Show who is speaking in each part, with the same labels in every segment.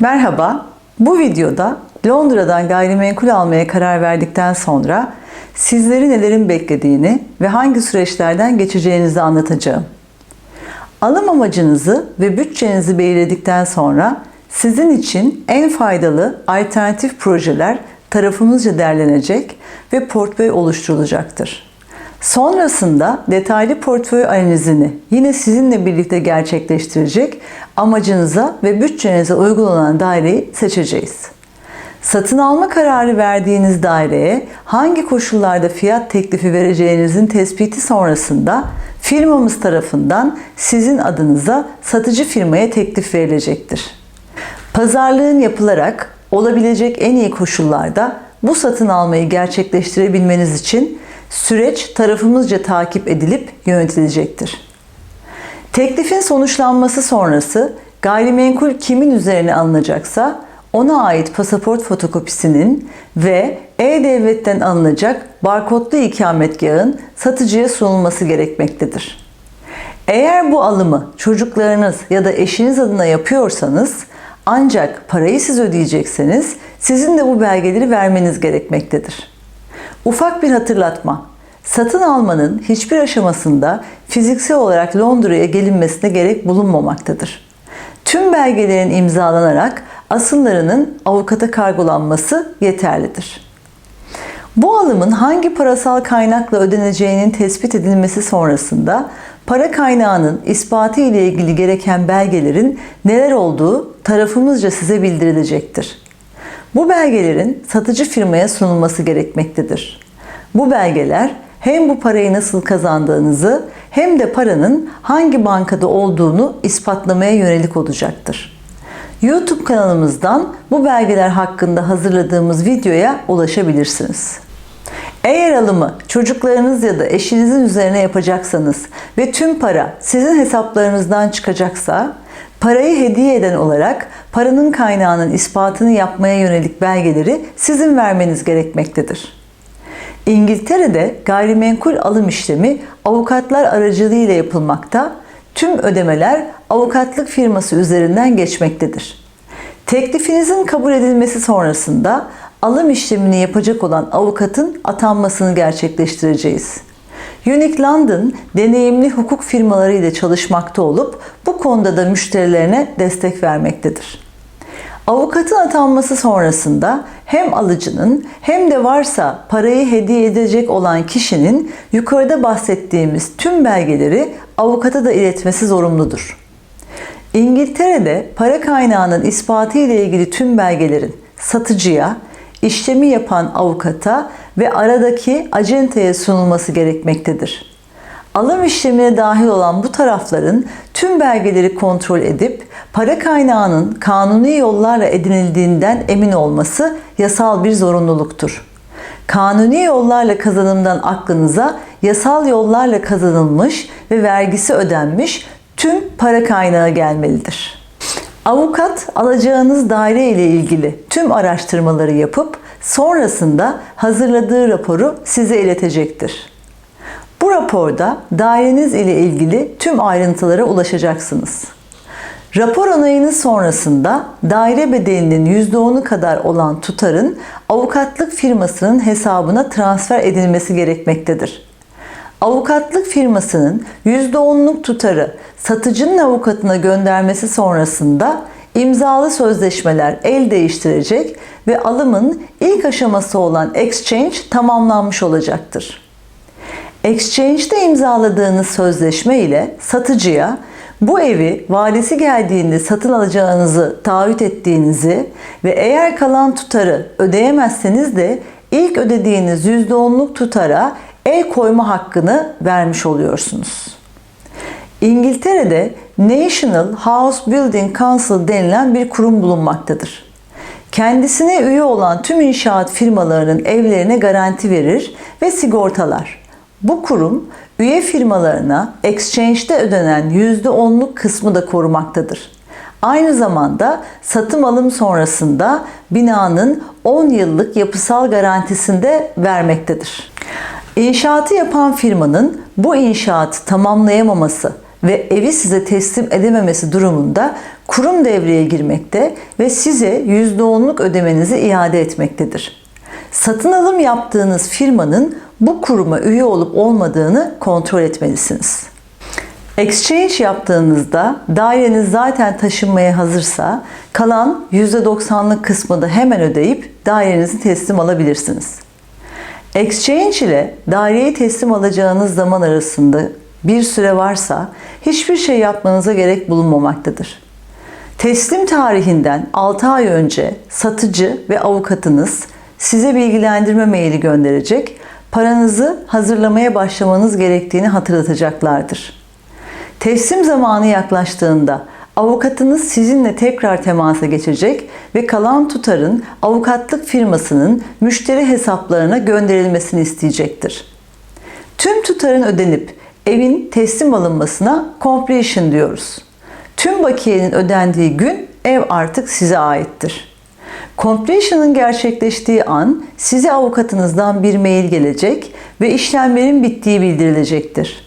Speaker 1: Merhaba. Bu videoda Londra'dan gayrimenkul almaya karar verdikten sonra sizleri nelerin beklediğini ve hangi süreçlerden geçeceğinizi anlatacağım. Alım amacınızı ve bütçenizi belirledikten sonra sizin için en faydalı alternatif projeler tarafımızca derlenecek ve portföy oluşturulacaktır. Sonrasında detaylı portföy analizini yine sizinle birlikte gerçekleştirecek amacınıza ve bütçenize uygun olan daireyi seçeceğiz. Satın alma kararı verdiğiniz daireye hangi koşullarda fiyat teklifi vereceğinizin tespiti sonrasında firmamız tarafından sizin adınıza satıcı firmaya teklif verilecektir. Pazarlığın yapılarak olabilecek en iyi koşullarda bu satın almayı gerçekleştirebilmeniz için süreç tarafımızca takip edilip yönetilecektir. Teklifin sonuçlanması sonrası gayrimenkul kimin üzerine alınacaksa ona ait pasaport fotokopisinin ve E-Devlet'ten alınacak barkodlu ikametgahın satıcıya sunulması gerekmektedir. Eğer bu alımı çocuklarınız ya da eşiniz adına yapıyorsanız ancak parayı siz ödeyecekseniz sizin de bu belgeleri vermeniz gerekmektedir. Ufak bir hatırlatma. Satın almanın hiçbir aşamasında fiziksel olarak Londra'ya gelinmesine gerek bulunmamaktadır. Tüm belgelerin imzalanarak asıllarının avukata kargolanması yeterlidir. Bu alımın hangi parasal kaynakla ödeneceğinin tespit edilmesi sonrasında para kaynağının ispatı ile ilgili gereken belgelerin neler olduğu tarafımızca size bildirilecektir. Bu belgelerin satıcı firmaya sunulması gerekmektedir. Bu belgeler hem bu parayı nasıl kazandığınızı hem de paranın hangi bankada olduğunu ispatlamaya yönelik olacaktır. YouTube kanalımızdan bu belgeler hakkında hazırladığımız videoya ulaşabilirsiniz. Eğer alımı çocuklarınız ya da eşinizin üzerine yapacaksanız ve tüm para sizin hesaplarınızdan çıkacaksa, parayı hediye eden olarak paranın kaynağının ispatını yapmaya yönelik belgeleri sizin vermeniz gerekmektedir. İngiltere'de gayrimenkul alım işlemi avukatlar aracılığıyla yapılmakta, tüm ödemeler avukatlık firması üzerinden geçmektedir. Teklifinizin kabul edilmesi sonrasında alım işlemini yapacak olan avukatın atanmasını gerçekleştireceğiz. Unique London deneyimli hukuk firmaları ile çalışmakta olup bu konuda da müşterilerine destek vermektedir. Avukatın atanması sonrasında hem alıcının hem de varsa parayı hediye edecek olan kişinin yukarıda bahsettiğimiz tüm belgeleri avukata da iletmesi zorunludur. İngiltere'de para kaynağının ispatı ile ilgili tüm belgelerin satıcıya, işlemi yapan avukata ve aradaki acenteye sunulması gerekmektedir. Alım işlemine dahil olan bu tarafların tüm belgeleri kontrol edip para kaynağının kanuni yollarla edinildiğinden emin olması yasal bir zorunluluktur. Kanuni yollarla kazanımdan aklınıza yasal yollarla kazanılmış ve vergisi ödenmiş tüm para kaynağı gelmelidir. Avukat alacağınız daire ile ilgili tüm araştırmaları yapıp sonrasında hazırladığı raporu size iletecektir. Bu raporda daireniz ile ilgili tüm ayrıntılara ulaşacaksınız. Rapor onayınız sonrasında daire bedelinin %10'u kadar olan tutarın avukatlık firmasının hesabına transfer edilmesi gerekmektedir. Avukatlık firmasının %10'luk tutarı satıcının avukatına göndermesi sonrasında imzalı sözleşmeler el değiştirecek ve alımın ilk aşaması olan exchange tamamlanmış olacaktır. Exchange'de imzaladığınız sözleşme ile satıcıya bu evi valisi geldiğinde satın alacağınızı taahhüt ettiğinizi ve eğer kalan tutarı ödeyemezseniz de ilk ödediğiniz %10'luk tutara el koyma hakkını vermiş oluyorsunuz. İngiltere'de National House Building Council denilen bir kurum bulunmaktadır. Kendisine üye olan tüm inşaat firmalarının evlerine garanti verir ve sigortalar. Bu kurum üye firmalarına exchange'de ödenen %10'luk kısmı da korumaktadır. Aynı zamanda satım alım sonrasında binanın 10 yıllık yapısal garantisini de vermektedir. İnşaatı yapan firmanın bu inşaatı tamamlayamaması ve evi size teslim edememesi durumunda kurum devreye girmekte ve size %10'luk ödemenizi iade etmektedir. Satın alım yaptığınız firmanın bu kuruma üye olup olmadığını kontrol etmelisiniz. Exchange yaptığınızda daireniz zaten taşınmaya hazırsa kalan %90'lık kısmı da hemen ödeyip dairenizi teslim alabilirsiniz. Exchange ile daireyi teslim alacağınız zaman arasında bir süre varsa hiçbir şey yapmanıza gerek bulunmamaktadır. Teslim tarihinden 6 ay önce satıcı ve avukatınız size bilgilendirme maili gönderecek, paranızı hazırlamaya başlamanız gerektiğini hatırlatacaklardır. Teslim zamanı yaklaştığında avukatınız sizinle tekrar temasa geçecek ve kalan tutarın avukatlık firmasının müşteri hesaplarına gönderilmesini isteyecektir. Tüm tutarın ödenip evin teslim alınmasına completion diyoruz. Tüm bakiyenin ödendiği gün ev artık size aittir. Completion'ın gerçekleştiği an size avukatınızdan bir mail gelecek ve işlemlerin bittiği bildirilecektir.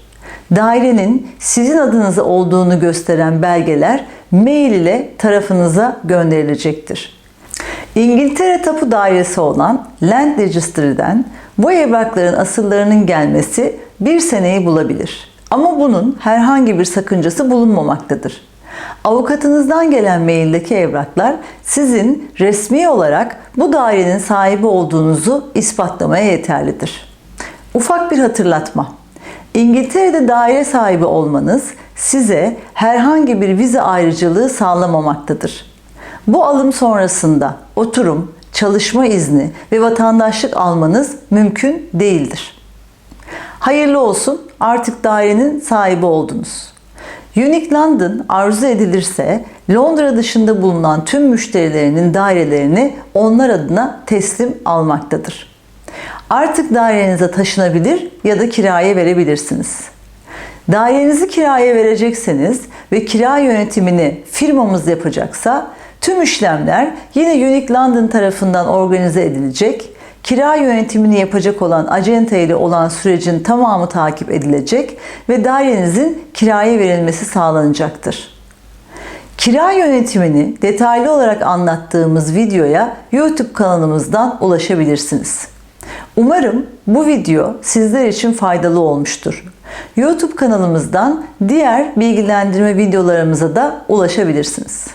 Speaker 1: Dairenin sizin adınıza olduğunu gösteren belgeler mail ile tarafınıza gönderilecektir. İngiltere Tapu Dairesi olan Land Registry'den bu evrakların asıllarının gelmesi bir seneyi bulabilir. Ama bunun herhangi bir sakıncası bulunmamaktadır. Avukatınızdan gelen maildeki evraklar sizin resmi olarak bu dairenin sahibi olduğunuzu ispatlamaya yeterlidir. Ufak bir hatırlatma. İngiltere'de daire sahibi olmanız size herhangi bir vize ayrıcalığı sağlamamaktadır. Bu alım sonrasında oturum, çalışma izni ve vatandaşlık almanız mümkün değildir. Hayırlı olsun artık dairenin sahibi oldunuz. Unique London arzu edilirse Londra dışında bulunan tüm müşterilerinin dairelerini onlar adına teslim almaktadır. Artık dairenize taşınabilir ya da kiraya verebilirsiniz. Dairenizi kiraya verecekseniz ve kira yönetimini firmamız yapacaksa tüm işlemler yine Unique London tarafından organize edilecek. Kira yönetimini yapacak olan acenta ile olan sürecin tamamı takip edilecek ve dairenizin kiraya verilmesi sağlanacaktır. Kira yönetimini detaylı olarak anlattığımız videoya YouTube kanalımızdan ulaşabilirsiniz. Umarım bu video sizler için faydalı olmuştur. YouTube kanalımızdan diğer bilgilendirme videolarımıza da ulaşabilirsiniz.